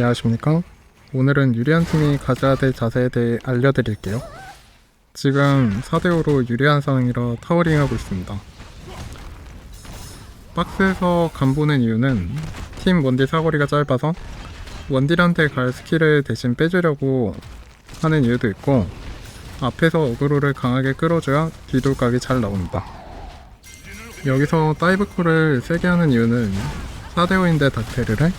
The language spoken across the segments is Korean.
안녕하십니까? 오늘은 유리한 팀이 가져야 될 자세에 대해 알려드릴게요. 지금 4대5로 유리한 상황이라 타워링하고 있습니다. 박스에서 간 보는 이유는 팀 원딜 사거리가 짧아서 원딜한테 갈 스킬을 대신 빼주려고 하는 이유도 있고 앞에서 어그로를 강하게 끌어줘야 뒤돌각이 잘 나옵니다. 여기서 다이브콜을 세게 하는 이유는 4대5인데 닥테를 해?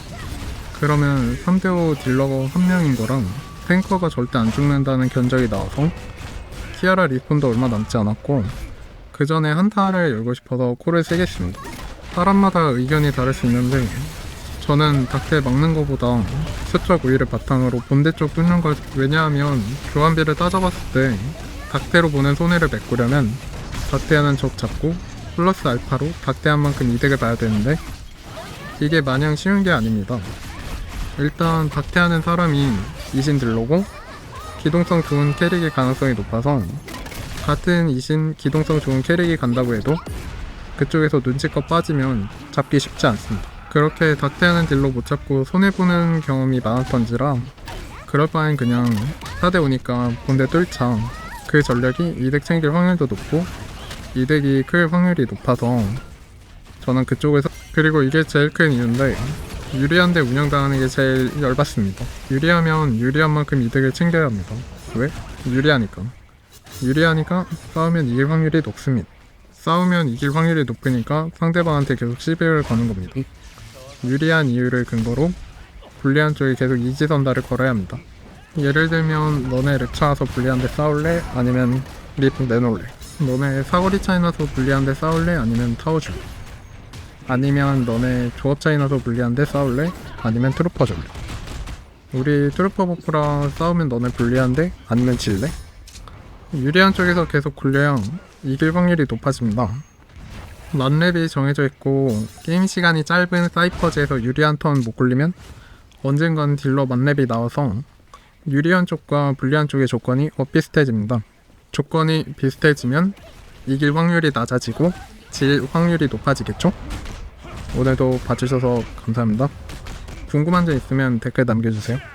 그러면 3대5 딜러가 한 명인 거랑 탱커가 절대 안 죽는다는 견적이 나와서 티아라 리스폰도 얼마 남지 않았고 그 전에 한타를 열고 싶어서 콜을 세게 했습니다. 사람마다 의견이 다를 수 있는데 저는 닥테 막는 것보다 수적 우위를 바탕으로 본대 쪽 뚫는 걸 왜냐하면 교환비를 따져봤을 때 닥테로 보는 손해를 메꾸려면 닥테하는 적 잡고 플러스 알파로 닥테한 만큼 이득을 봐야 되는데 이게 마냥 쉬운 게 아닙니다. 일단 박태하는 사람이 이신 딜러고 기동성 좋은 캐릭일 가능성이 높아서 같은 이신 기동성 좋은 캐릭이 간다고 해도 그쪽에서 눈치껏 빠지면 잡기 쉽지 않습니다. 그렇게 닥태하는 딜러 못 잡고 손해보는 경험이 많았던지라 그럴 바엔 그냥 4대 오니까 본대 뚫자 그 전략이 이득 챙길 확률도 높고 이득이 클 확률이 높아서 저는 그쪽에서 그리고 이게 제일 큰 이유인데 유리한데 운영당하는 게 제일 열받습니다. 유리하면 유리한 만큼 이득을 챙겨야 합니다. 왜? 유리하니까. 유리하니까 싸우면 이길 확률이 높습니다. 싸우면 이길 확률이 높으니까 상대방한테 계속 시비를 거는 겁니다. 유리한 이유를 근거로 불리한 쪽에 계속 이지선다를 걸어야 합니다. 예를 들면 너네 랩차 와서 불리한데 싸울래? 아니면 립 내놓을래? 너네 사거리 차이 나서 불리한데 싸울래? 아니면 타워 줄래? 아니면 너네 조합 차이 나서 불리한데 싸울래? 아니면 트루퍼 줄래? 우리 트루퍼 버프랑 싸우면 너네 불리한데? 아니면 질래? 유리한 쪽에서 계속 굴려야 이길 확률이 높아집니다. 런랩이 정해져 있고 게임 시간이 짧은 사이퍼즈에서 유리한 턴 못 굴리면 언젠간 딜러 만랩이 나와서 유리한 쪽과 불리한 쪽의 조건이 엇비슷해집니다. 조건이 비슷해지면 이길 확률이 낮아지고 질 확률이 높아지겠죠? 오늘도 봐주셔서 감사합니다. 궁금한 점 있으면 댓글 남겨주세요.